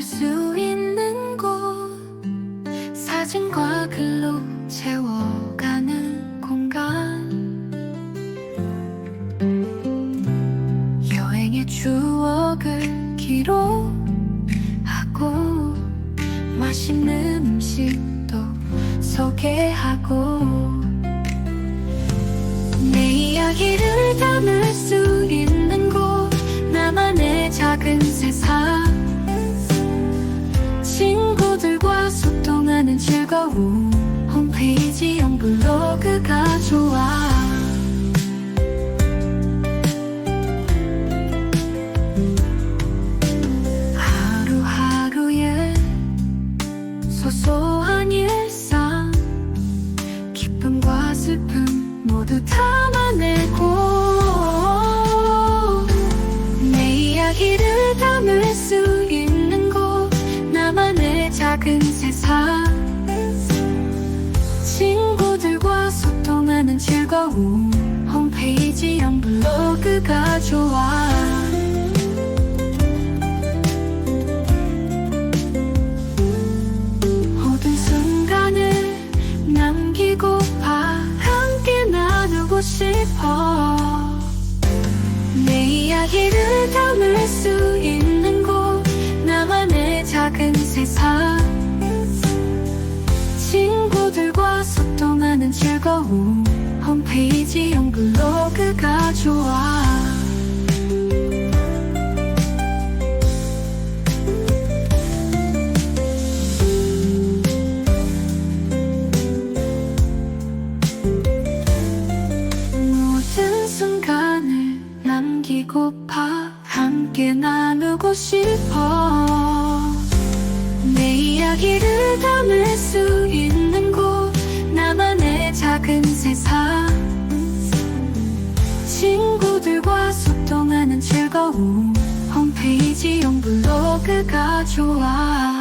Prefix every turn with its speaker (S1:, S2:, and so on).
S1: 머물 수 있는 곳. 사진과 글로 채워가는 공간. 여행의 추억을 기록하고 맛있는 음식도 소개하고 내 이야기를 담을 즐거움 홈페이지용 블로그가 좋아. 하루하루의 소소한 일상 기쁨과 슬픔 모두 담 친구들과 소통하는 즐거움. 홈페이지용 블로그가 좋아. 모든 순간을 남기고파 함께 나누고 싶어. 내 이야기를 담을 수 있는 곳. 나만의 작은 세상 즐거움 홈페이지용 블로그가 좋아. 모든 순간을 남기고파 함께 나누고 싶어. 내 이야기를 작은 세상. 친구들과 소통하는 즐거움. 홈페이지용 블로그가 좋아